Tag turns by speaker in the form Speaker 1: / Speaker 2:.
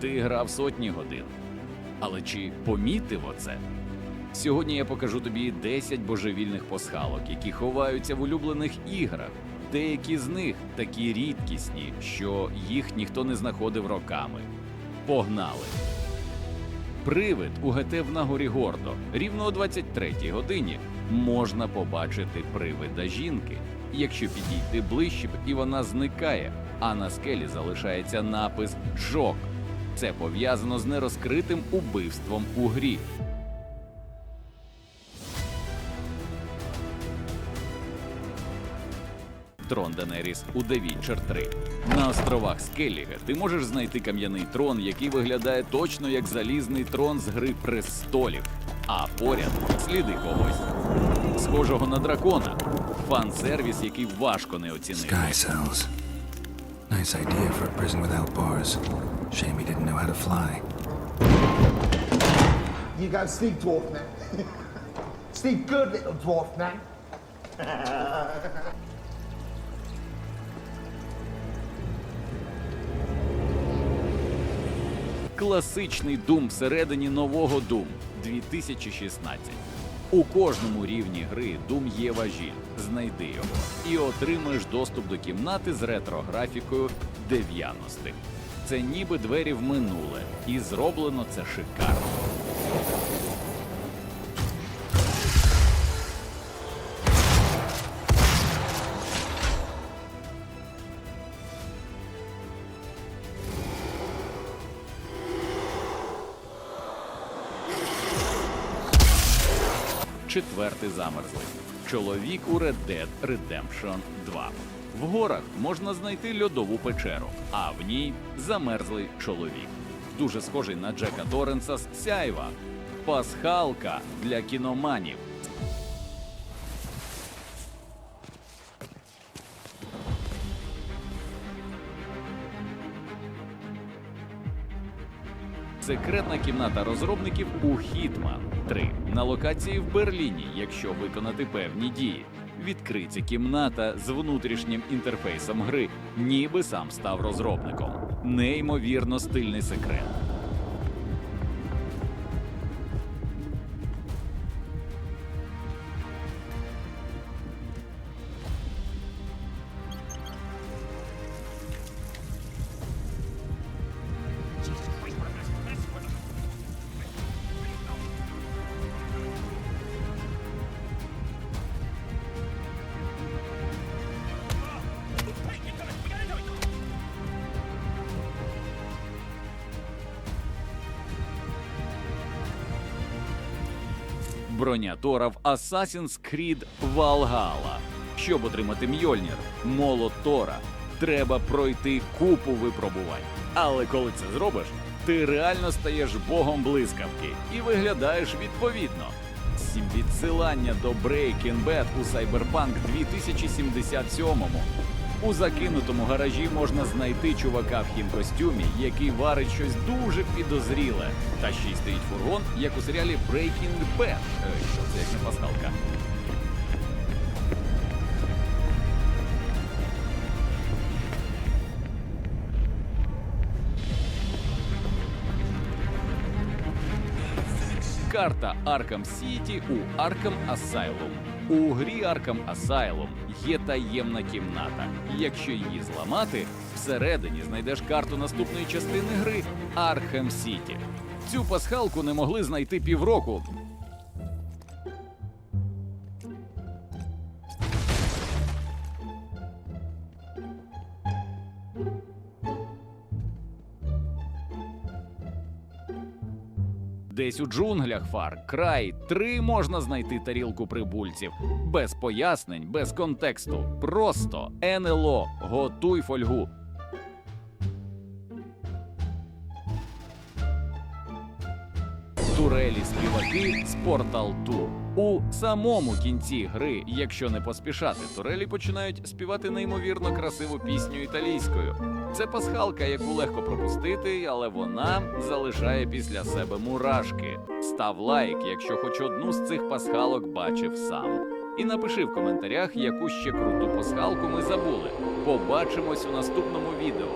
Speaker 1: ти грав сотні годин. Але чи помітив оце? Сьогодні я покажу тобі 10 божевільних пасхалок, які ховаються в улюблених іграх. Деякі з них такі рідкісні, що їх ніхто не знаходив роками. Погнали! Привид у ГТ в Нагорі Гордо. Рівно о 23-й годині можна побачити привида жінки. Якщо підійти ближче, і вона зникає, а на скелі залишається напис Жок. Це пов'язано з нерозкритим убивством у грі. Трон Денеріс у Witcher 3. На островах Скелліга ти можеш знайти кам'яний трон, який виглядає точно як залізний трон з гри престолів, а поряд сліди когось. Схожого на дракона. Фан-сервіс, який важко не оцінити.
Speaker 2: Sky cells. Nice idea for a prison without bars. Shame he didn't know how to fly.
Speaker 3: You go sleep, dwarf man. sleep good, little dwarf man.
Speaker 1: Класичний Doom всередині нового Doom 2016. У кожному рівні гри Doom є важіль. Знайди його і отримаєш доступ до кімнати з ретрографікою дев'яностих. 90-х. Це ніби двері в минуле, і зроблено це шикарно. Четвертий замерзлий. Чоловік у Red Dead Redemption 2. В горах можна знайти льодову печеру, а в ній замерзлий чоловік. Дуже схожий на Джека Торренса з Сяйва. Пасхалка для кіноманів. Секретна кімната розробників у Хітман 3 на локації в Берліні, якщо виконати певні дії. Відкриться кімната з внутрішнім інтерфейсом гри, ніби сам став розробником. Неймовірно стильний секрет. Броня Тора в Assassin's Creed Valhalla. Щоб отримати Мьольнір, молот Тора, треба пройти купу випробувань. Але коли це зробиш, ти реально стаєш богом блискавки і виглядаєш відповідно. Відсилання до Breaking Bad у Cyberpunk 2077 у закинутому гаражі можна знайти чувака в хімкостюмі, який варить щось дуже підозріле. Та ще й стоїть фургон, як у серіалі Breaking Bad. Е, Що це як не пасхалка? Карта Arkham City у Arkham Asylum. У грі Arkham Asylum є таємна кімната. Якщо її зламати, всередині знайдеш карту наступної частини гри Arkham City. Цю пасхалку не могли знайти півроку. Десь у джунглях Far Cry 3 можна знайти тарілку прибульців. Без пояснень, без контексту. Просто НЛО, готуй фольгу. Турелі співаки з Portal 2. У самому кінці гри, якщо не поспішати, турелі починають співати неймовірно красиву пісню італійською. Це пасхалка, яку легко пропустити, але вона залишає після себе мурашки. Став лайк, якщо хоч одну з цих пасхалок бачив сам. І напиши в коментарях, яку ще круту пасхалку ми забули. Побачимось у наступному відео.